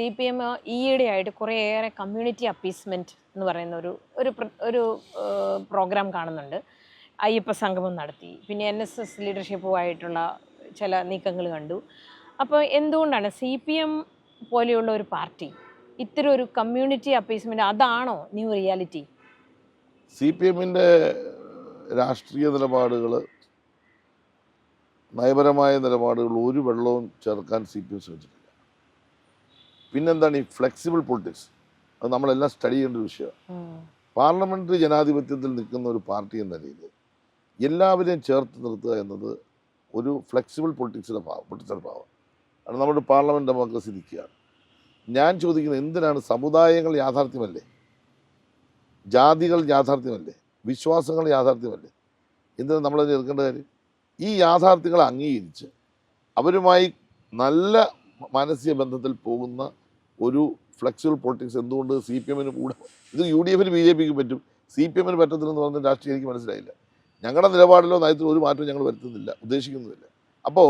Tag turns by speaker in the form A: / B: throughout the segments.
A: C P M ഈയിടെയായിട്ട് കുറേയേറെ community appeasement എന്ന് പറയുന്ന ഒരു ഒരു ഒരു പ്രോഗ്രാം കാണുന്നുണ്ട്. അയ്യപ്പ സംഗമം നടത്തി. പിന്നെ എൻ എസ് എസ് ലീഡർഷിപ്പുമായിട്ടുള്ള ചില നീക്കങ്ങൾ കണ്ടു. അപ്പോൾ എന്തുകൊണ്ടാണ് സി പി എം പോലെയുള്ള ഒരു പാർട്ടി ഇത്തരം ഒരു കമ്മ്യൂണിറ്റി അപ്പീസ്മെന്റ് അതാണോ ന്യൂ റിയാലിറ്റി
B: സി പി എമ്മിന്റെ രാഷ്ട്രീയ നിലപാടുകൾ നയപരമായ നിലപാടുകൾ ഒരു വെള്ളവും ചേർക്കാൻ സി പി എം ശ്രമിച്ചിട്ടില്ല. പിന്നെന്താണ് ഈ ഫ്ലെക്സിബിൾ പൊളിറ്റിക്സ് അത് നമ്മളെല്ലാം സ്റ്റഡി ചെയ്യേണ്ട ഒരു വിഷയമാണ്. പാർലമെന്ററി ജനാധിപത്യത്തിൽ നിൽക്കുന്ന ഒരു പാർട്ടി എന്ന നിലയിൽ എല്ലാവരെയും ചേർത്ത് നിർത്തുക എന്നത് ഒരു ഫ്ലെക്സിബിൾ പൊളിറ്റിക്സിന്റെ ഭാവം പൊളിറ്റിക്സിന്റെ ഭാവം. അത് നമ്മുടെ പാർലമെന്റ് ഡെമോക്രസി നിൽക്കുകയാണ്. ഞാൻ ചോദിക്കുന്നത് എന്തിനാണ് സമുദായങ്ങൾ യാഥാർത്ഥ്യമല്ലേ? ജാതികൾ യാഥാർത്ഥ്യമല്ലേ? വിശ്വാസങ്ങൾ യാഥാർത്ഥ്യമല്ലേ? എന്തിനാണ് നമ്മളതിനെ എടുക്കേണ്ട കാര്യം? ഈ യാഥാർത്ഥ്യങ്ങളെ അംഗീകരിച്ച് അവരുമായി നല്ല മാനസിക ബന്ധത്തിൽ പോകുന്ന ഒരു ഫ്ലെക്സിബിൾ പൊളിറ്റിക്സ് എന്തുകൊണ്ട് സി പി എമ്മിന് കൂടെ ഇത് യു ഡി എഫിന് ബി ജെ പിക്ക് പറ്റും. സി പി എമ്മിന് പറ്റത്തില്ലെന്ന് പറഞ്ഞ രാഷ്ട്രീയം എനിക്ക് മനസ്സിലായില്ല. ഞങ്ങളുടെ നിലപാടിലോ നയത്തിലോ ഒരു മാറ്റവും ഞങ്ങൾ വരുത്തുന്നില്ല ഉദ്ദേശിക്കുന്നുമില്ല അപ്പോൾ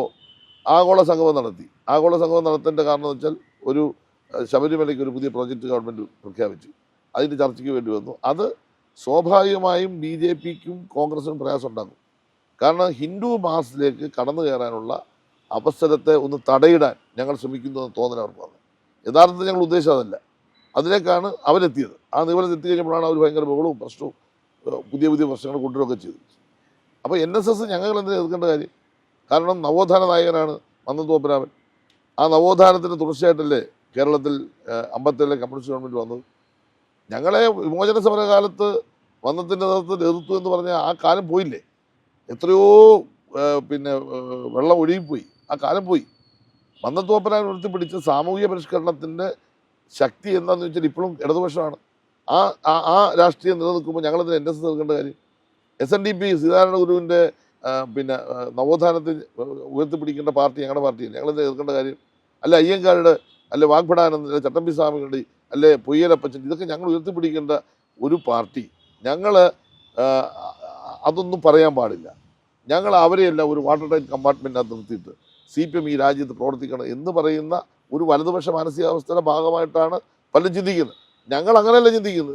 B: ആഗോള സംഗമം നടത്തി. ആഗോള സംഗമം നടത്തേണ്ട കാരണം എന്ന് വെച്ചാൽ ഒരു ശബരിമലയ്ക്ക് ഒരു പുതിയ പ്രോജക്റ്റ് ഗവൺമെന്റ് പ്രഖ്യാപിച്ചു. അതിന്റെ ചർച്ചയ്ക്ക് വേണ്ടി വന്നു. അത് സ്വാഭാവികമായും ബി ജെ പിക്കും കോൺഗ്രസിനും പ്രയാസം ഉണ്ടാകും. കാരണം ഹിന്ദു മാസത്തിലേക്ക് കടന്നു കയറാനുള്ള അവസരത്തെ ഒന്ന് തടയിടാൻ ഞങ്ങൾ ശ്രമിക്കുന്നു എന്ന് അവർക്ക് വന്നത് യഥാർത്ഥത്തിൽ ഞങ്ങൾ ഉദ്ദേശം അതല്ല. അതിലേക്കാണ് അവരെത്തിയത്. ആ നിഗമനത്തിൽ എത്തിക്കഴിഞ്ഞപ്പോഴാണ് അവർ ഭയങ്കര ബഹളവും പ്രശ്നവും പുതിയ പുതിയ പ്രശ്നങ്ങൾ കൊണ്ടുവരികയൊക്കെ ചെയ്തു അപ്പോൾ എൻ എസ് എസ് ഞങ്ങൾ എന്തിനാ എതിർക്കേണ്ട കാര്യം? കാരണം നവോത്ഥാന നായകനാണ് മന്ദത്തോപ്പരാമൻ ആ നവോത്ഥാനത്തിന് തുടർച്ചയായിട്ടല്ലേ കേരളത്തിൽ അമ്പത്തേഴിലെ കമ്മ്യൂണിസ്റ്റ് ഗവൺമെന്റ് വന്നത്? ഞങ്ങളെ വിമോചന സമര കാലത്ത് വന്നത്തിന്റെ നേതൃത്വത്തിൽ എതിർത്തു എന്ന് പറഞ്ഞാൽ ആ കാലം പോയില്ലേ? എത്രയോ പിന്നെ വെള്ളം ഒഴുകിപ്പോയി. ആ കാലം പോയി. മന്ദത്തോപ്പനാൻ ഉയർത്തിപ്പിടിച്ച സാമൂഹിക പരിഷ്കരണത്തിന്റെ ശക്തി എന്താണെന്ന് വെച്ചാൽ ഇപ്പോഴും ഇടതുപക്ഷമാണ്. ആ ആ- രാഷ്ട്രീയം നിലനിൽക്കുമ്പോൾ ഞങ്ങളതിന് എൻ എസ് നിൽക്കേണ്ട കാര്യം. എസ് എൻ ഡി പി സീതാരായണ ഗുരുവിന്റെ പിന്നെ നവോത്ഥാനത്തിൽ ഉയർത്തിപ്പിടിക്കേണ്ട പാർട്ടി ഞങ്ങളുടെ പാർട്ടിയാണ് ഞങ്ങളത് എതിർക്കേണ്ട കാര്യം. അല്ല അയ്യങ്കാരുടെ അല്ലെ വാഗ്ഭടാനന്ദ അല്ലെ ചട്ടമ്പി സ്വാമികളുടെ അല്ലെ പൊയ്യലപ്പച്ചൻ ഇതൊക്കെ ഞങ്ങൾ ഉയർത്തിപ്പിടിക്കേണ്ട ഒരു പാർട്ടി. ഞങ്ങൾ അതൊന്നും പറയാൻ പാടില്ല. ഞങ്ങൾ അവരെയെല്ലാം ഒരു വാട്ടർ ടൈറ്റ് കമ്പാർട്ട്മെന്റിനകത്ത് നിർത്തിയിട്ട് സി പി എം ഈ രാജ്യത്ത് പ്രവർത്തിക്കണം എന്ന് പറയുന്ന ഒരു വലതുപക്ഷ മാനസികാവസ്ഥയുടെ ഭാഗമായിട്ടാണ് പലരും ചിന്തിക്കുന്നത്. ഞങ്ങൾ അങ്ങനെയല്ല ചിന്തിക്കുന്നത്.